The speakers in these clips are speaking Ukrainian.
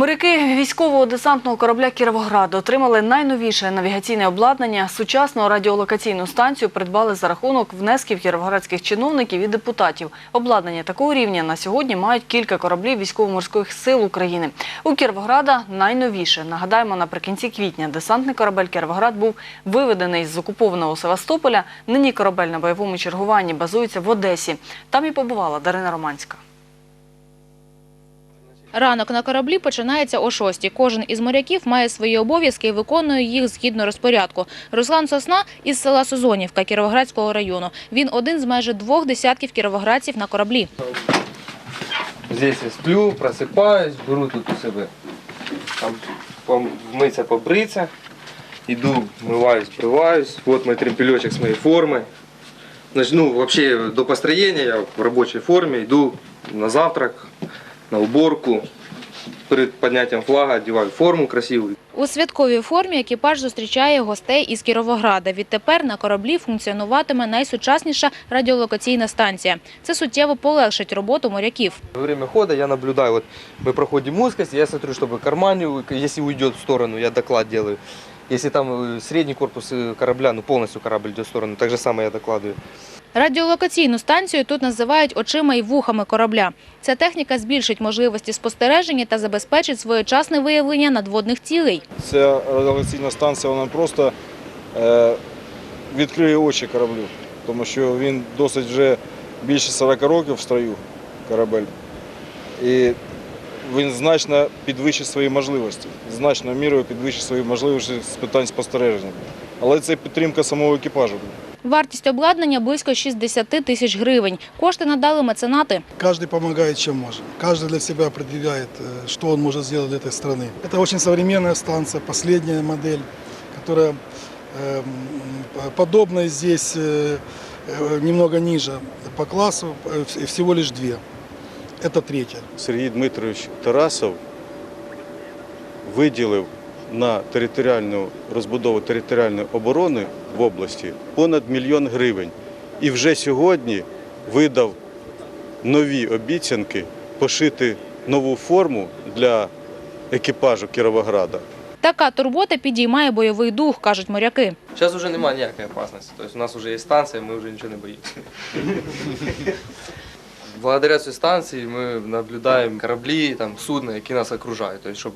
Моряки військового десантного корабля Кіровоград отримали найновіше навігаційне обладнання. Сучасну радіолокаційну станцію придбали за рахунок внесків кіровоградських чиновників і депутатів. Обладнання такого рівня на сьогодні мають кілька кораблів військово-морських сил України. У Кіровограда найновіше. Нагадаємо, наприкінці квітня десантний корабель Кіровоград був виведений з окупованого Севастополя. Нині корабель на бойовому чергуванні базується в Одесі. Там і побувала Дарина Романська. Ранок на кораблі починається о 6 Кожен із моряків має свої обов'язки і виконує їх згідно розпорядку. Руслан Сосна із села Созонівка Кіровоградського району. Він один з майже двох десятків кіровоградців на кораблі. Здесь я сплю, просипаюсь, беру тут у себе там пом- вмиться, побриться, иду, мываюсь, приваюсь. Вот мой тремпелечек с моей формы. Значит, ну, вообще до построения я в рабочей форме иду на завтрак, на уборку. Перед поднятием флага одеваю форму красивую. У святковій формі екіпаж зустрічає гостей із Кіровограда. Відтепер на кораблі функціонуватиме найсучасніша радіолокаційна станція. Це суттєво полегшить роботу моряків. Во время хода я наблюдаю, вот мы проходим узкость, я смотрю, чтобы кармане, если уйдет в сторону, я доклад делаю. Если там э, средний корпус э, корабля, ну полностью корабль идет в сторону, так же самое я докладываю. Радіолокаційну станцію тут називають очима і вухами корабля. Ця техніка збільшить можливості спостереження та забезпечить своєчасне виявлення надводних цілей. Ця радіолокаційна станція вона просто е, відкриє очі кораблю, тому що він досить вже більше 40 років в строю корабель. І він значно підвищить свої можливості, значною мірою підвищить свої можливості з питань спостереження. Але це підтримка самого екіпажу. Вартість обладнання близько 60 тисяч гривень. Кошти надали меценати. Каждый помогает, чем может. Каждый для себя определяет, э, что он может сделать для этой страны. Это очень современная станция, последняя модель, которая э, м, подобная здесь э, э, немного ниже по классу, э, вс- всего лишь две. Это третья. Сергій Дмитрович Тарасов виділив на територіальну розбудову територіальної оборони в області понад мільйон гривень. І вже сьогодні видав нові обіцянки пошити нову форму для екіпажу Кіровограда. Така турбота підіймає бойовий дух, кажуть моряки. Сейчас уже немає ніякої опасности. То есть у нас уже есть станция, мы уже ничего не боимся. Благодаря цій станції ми наблюдаємо кораблі, там, судна, які нас окружають. Тобто, щоб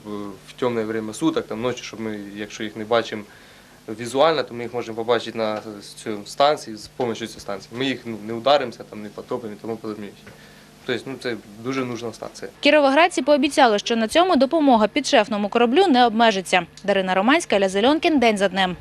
в темне время суток, там, ночі, щоб ми, якщо їх не бачимо візуально, то ми їх можемо побачити на цій станції з допомогою цієї станції. Ми їх ну, не ударимося, там, не потопимо і тому подобне. Тобто, ну, це дуже нужна станція. Кіровоградці пообіцяли, що на цьому допомога підшефному кораблю не обмежиться. Дарина Романська, Ля Зельонкін. День за днем.